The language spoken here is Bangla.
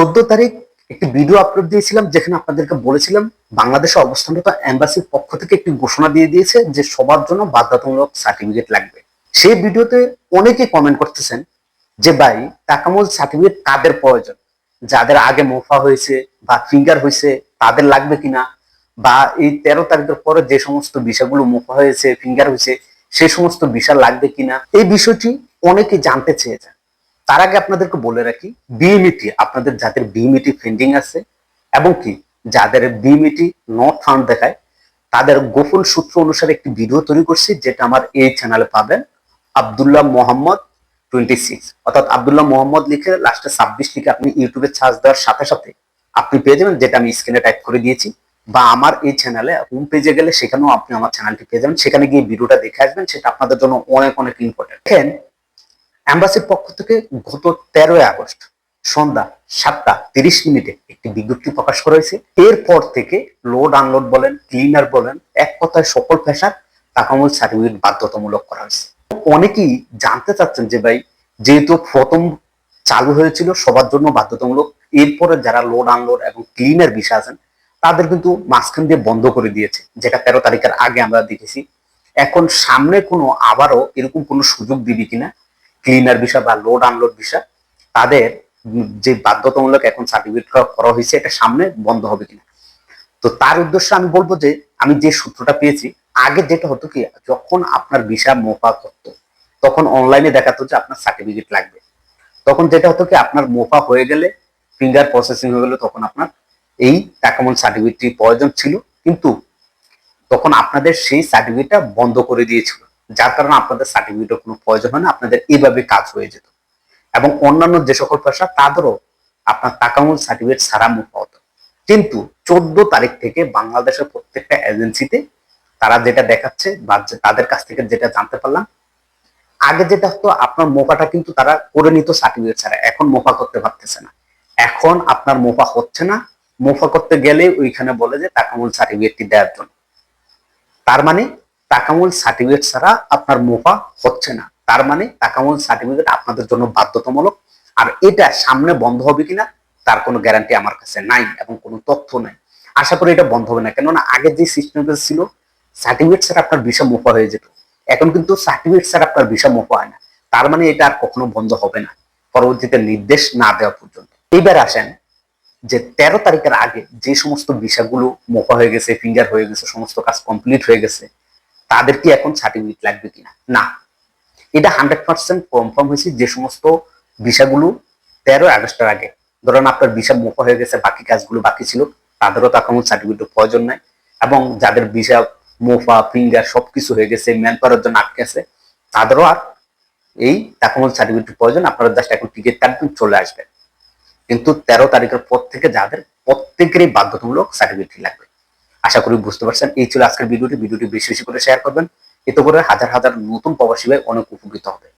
চোদ্দ তারিখ একটি ভিডিও আপলোড দিয়েছিলাম, যেখানে আপনাদেরকে বলেছিলাম বাংলাদেশে অবস্থানরত এম্বাসির পক্ষ থেকে একটি ঘোষণা দিয়ে দিয়েছে যে সবার জন্য বাধ্যতামূলক সার্টিফিকেট লাগবে। সেই ভিডিওতে অনেকে কমেন্ট করতেছেন যে, ভাই, টাকামূল সার্টিফিকেট কাদের প্রয়োজন? যাদের আগে মোফা হয়েছে বা ফিঙ্গার হয়েছে, তাদের লাগবে কিনা? বা এই তেরো তারিখের পরে যে সমস্ত বিষয়গুলো মোফা হয়েছে ফিঙ্গার হয়েছে, সেই সমস্ত বিষয় লাগবে কিনা? এই বিষয়টি অনেকে জানতে চেয়েছেন। তার আগে আপনাদেরকে বলে রাখি বিএমইটি আপনাদের যাদের বিএমইটি পেন্ডিং আছে, এবং কি, যাদের বিএমইটি নট ফাউন্ড দেখায়, তাদের গোপন সূত্র অনুসারে একটি ভিডিও তৈরি করছি, যেটা আমার এই চ্যানেলে পাবেন, আব্দুল্লাহ মোহাম্মদ টোয়েন্টি সিক্স অর্থাৎ আব্দুল্লাহ মোহাম্মদ লিখে লাস্টে ছাব্বিশ লিখে আপনি ইউটিউবে সার্চ দেওয়ার সাথে সাথে আপনি পেয়ে যাবেন, যেটা আমি স্ক্রিনে টাইপ করে দিয়েছি, বা আমার এই চ্যানেলে হোম পেজে গেলে সেখানেও আপনি আমার চ্যানেলটি পেয়ে যাবেন, সেখানে গিয়ে ভিডিওটা দেখে আসবেন, সেটা আপনাদের জন্য অনেক অনেক ইম্পর্টেন্ট অ্যাম্বাসির পক্ষ থেকে গত তেরোই আগস্ট সন্ধ্যা সাতটা তিরিশ মিনিটে একটি বিজ্ঞপ্তি প্রকাশ করা হয়েছে। এরপর থেকে লোড আনলোড বলেন ক্লিনার বলেন, এক কথায় সকল পেশার টাকামূল সার্টিফিকেট বাধ্যতামূলক করা হয়েছে। অনেকেই জানতে চাচ্ছেন যে ভাই, যেহেতু প্রথম চালু হয়েছিল সবার জন্য বাধ্যতামূলক, এরপরে যারা লোড আনলোড এবং ক্লিনার বিষয় আছেন, তাদের কিন্তু মাঝখান দিয়ে বন্ধ করে দিয়েছে, যেটা তেরো তারিখের আগে আমরা দেখেছি। এখন সামনে কোনো আবারও এরকম কোনো সুযোগ দিবি কিনা ক্লিনার বিষয় বা লোড আনলোড বিষয় তাদের যে বাধ্যতামূলক এখন সার্টিফিকেট করা হয়েছে, এটা সামনে বন্ধ হবে কিনা? তো তার উদ্দেশ্যে আমি বলব যে, আমি যে সূত্রটা পেয়েছি, আগে যেটা হতো কি, যখন আপনার ভিসা মোফা করতো, তখন অনলাইনে দেখাতো যে আপনার সার্টিফিকেট লাগবে। তখন যেটা হতো কি, আপনার মোফা হয়ে গেলে ফিঙ্গার প্রসেসিং হয়ে গেলে তখন আপনার এই টাকামন সার্টিফিকেটটি প্রয়োজন ছিল। কিন্তু তখন আপনাদের সেই সার্টিফিকেটটা বন্ধ করে দিয়েছিল। যার কারণে আপনাদের সার্টিফিকেটের কোনো প্রয়োজন হয় না, আপনাদের এইভাবে কাজ হয়ে যেত। এবং অন্যান্য যে সকল পেশা, তাদেরও আপনার টাকামূল সার্টিফিকেট ছাড়া মুখ হতো কিন্তু চোদ্দ তারিখ থেকে বাংলাদেশের প্রত্যেকটা এজেন্সিতে তারা যেটা দেখাচ্ছে বা তাদের কাছ থেকে যেটা জানতে পারলাম, আগে যেটা হতো, আপনার মোফাটা কিন্তু তারা করে নিত সার্টিফিকেট ছাড়া। এখন মোফা করতে পারতেছে না। এখন আপনার মোফা হচ্ছে না। মোফা করতে গেলে ওইখানে বলে যে টাকামূল সার্টিফিকেটটি দেওয়ার জন্য। তার মানে টাকামূল সার্টিফিকেট ছাড়া আপনার মোফা হচ্ছে না। তার মানে টাকামূল সার্টিফিকেট আপনাদের জন্য বাধ্যতামূলক। আর এটা সামনে বন্ধ হবে কিনা, তার কোনো গ্যারান্টি আমার কাছে নাই এবং কোনো তথ্য নাই। আশা করি এটা বন্ধ হবে না। কেননা আগে যে সিস্টেমটা ছিল সার্টিফিকেট ছাড়া আপনার ভিসা মোফা হয়ে যেত। এখন কিন্তু সার্টিফিকেট ছাড়া আপনার ভিসা মোফা হয় না। তার মানে এটা আর কখনো বন্ধ হবে না। পরবর্তীতে নির্দেশ না দেওয়া পর্যন্ত। এইবার আসেন যে তেরো তারিখের আগে যে সমস্ত ভিসাগুলো মোফা হয়ে গেছে ফিঙ্গার হয়ে গেছে, সমস্ত কাজ কমপ্লিট হয়ে গেছে তাদের কি এখন সার্টিফিকেট লাগবে কিনা? না। এটা হান্ড্রেড পার্সেন্ট কনফার্ম হয়েছে যে সমস্ত ভিসাগুলো তেরো আগস্টের আগে, ধরেন আপনার ভিসা মোফা হয়ে গেছে, বাকি কাজগুলো বাকি ছিল, তাদেরও টাকামূল সার্টিফিকেটের প্রয়োজন নাই। এবং যাদের ভিসা মোফা ফিঙ্গার সবকিছু হয়ে গেছে ম্যান পাওয়ার জন্য আটকে আছে, তাদেরও আর এই টাকামূল সার্টিফিকেটের প্রয়োজন, আপনারা জাস্ট এখন টিকিট কাটবেন চলে আসবেন। কিন্তু তেরো তারিখের পর থেকে যাদের প্রত্যেকেরই বাধ্যতামূলক সার্টিফিকেট লাগবে। আশা করি বুঝতে পারছেন। এই ছিল আজকের ভিডিওটি। ভিডিওটি বেশি বেশি করে শেয়ার করবেন। এতে করে হাজার হাজার নতুন প্রবাসী ভাই অনেক উপকৃত হবে।